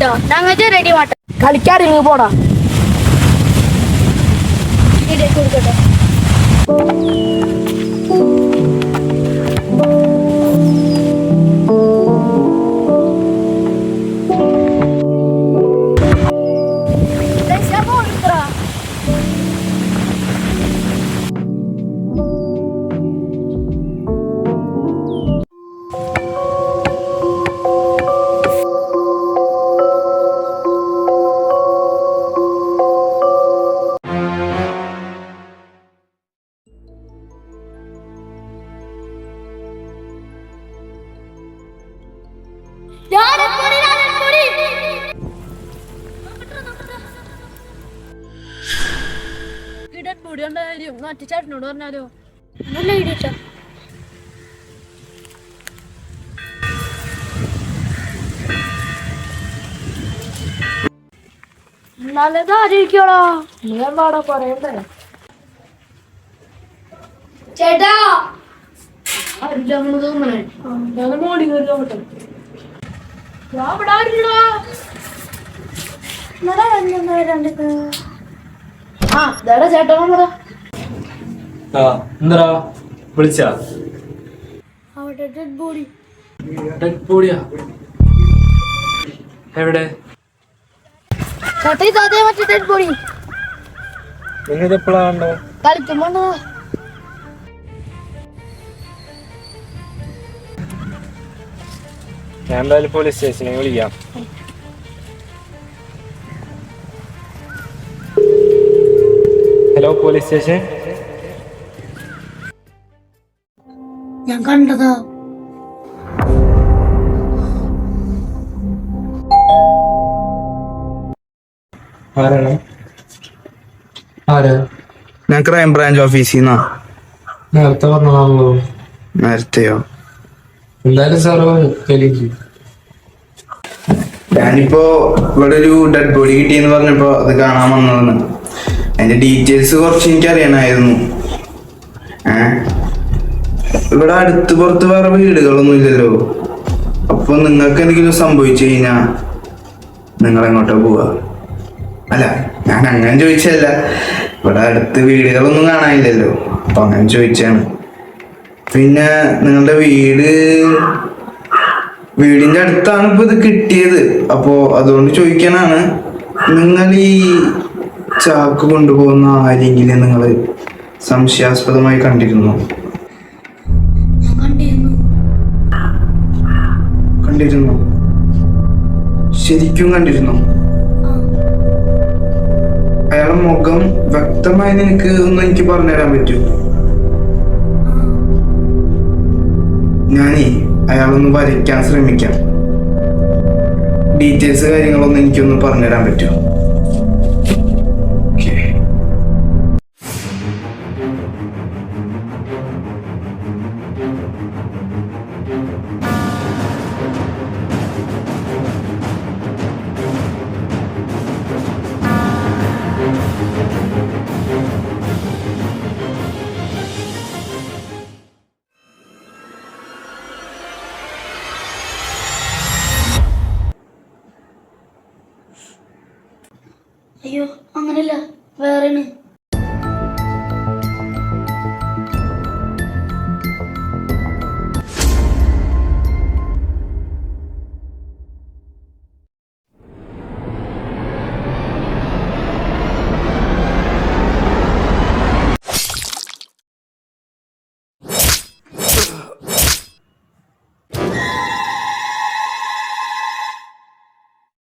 പറ്റൂല കേട്ടോ ഞങ്ങൾക്ക് റെഡി മാട്ടം കളിക്കാറിങ്ങ് പോടാ കൊടുക്കട്ടെ മറ്റു ചേട്ടനോട് പറഞ്ഞാലോ? നല്ല ഐഡിയ നല്ലത് ആലോചിക്കോളോ. ഞാൻ പാടാ പറയണ്ടേ? ചേട്ടാ! ചേട്ടാ എന്താ വിളിച്ചാ? അവിടെ ഡെഡ് ബോഡി ഡെഡ് ബോഡിയാ എവിടെ? നിങ്ങൾ ഞാൻ എന്തായാലും പോലീസ് സ്റ്റേഷനിൽ വിളിക്കാം. ഹലോ പോലീസ് സ്റ്റേഷൻ ഞാൻ കണ്ടത്. ആരാണ്? ആരാ? ഞാൻ ക്രൈം ബ്രാഞ്ച് ഓഫീസിൽ നിന്നാ. നേരത്തെ പറഞ്ഞതാണല്ലോ നേരത്തെയോ? എന്തായാലും സാറ് തെളിയിച്ചു ഞാനിപ്പോ ഇവിടെ ഒരു ഡെഡ് ബോഡി കിട്ടിയെന്ന് പറഞ്ഞപ്പോ അത് കാണാൻ വന്നതാണ്. അതിന്റെ ഡീറ്റെയിൽസ് കുറച്ച് എനിക്ക് അറിയണമായിരുന്നു ഏ? ഇവിടെ അടുത്ത് പുറത്ത് വേറെ വീടുകളൊന്നും ഇല്ലല്ലോ. അപ്പൊ നിങ്ങൾക്ക് എന്തെങ്കിലും സംഭവിച്ചു കഴിഞ്ഞാ നിങ്ങൾ എങ്ങോട്ടാ പോവാ? അല്ല ഞാൻ അങ്ങനെ ചോദിച്ചല്ല ഇവിടെ അടുത്ത് വീടുകളൊന്നും കാണാനില്ലല്ലോ. അപ്പൊ അങ്ങനെ ചോദിച്ചാണ്. പിന്നെ നിങ്ങളുടെ വീട് വീടിന്റെ അടുത്താണ് ഇപ്പൊ ഇത് കിട്ടിയത്. അപ്പോ അതുകൊണ്ട് ചോദിക്കാനാണ്. നിങ്ങൾ ഈ ചാക്ക് കൊണ്ടുപോകുന്ന ആരെങ്കിലും നിങ്ങൾ സംശയാസ്പദമായി കണ്ടിരുന്നു? കണ്ടിരുന്നു. ശരിക്കും കണ്ടിരുന്നു. അയാളെ അയാളുടെ മുഖം വ്യക്തമായി നിനക്ക് ഒന്ന് എനിക്ക് പറഞ്ഞുതരാൻ പറ്റുമോ ഞാനേ അയാളൊന്ന് വരയ്ക്കാൻ ശ്രമിക്കാം. ഡീറ്റെയിൽസ് കാര്യങ്ങളൊന്നും എനിക്കൊന്ന് പറഞ്ഞുതരാൻ പറ്റുമോ അയ്യോ അങ്ങനല്ല. വേറെയാണ്.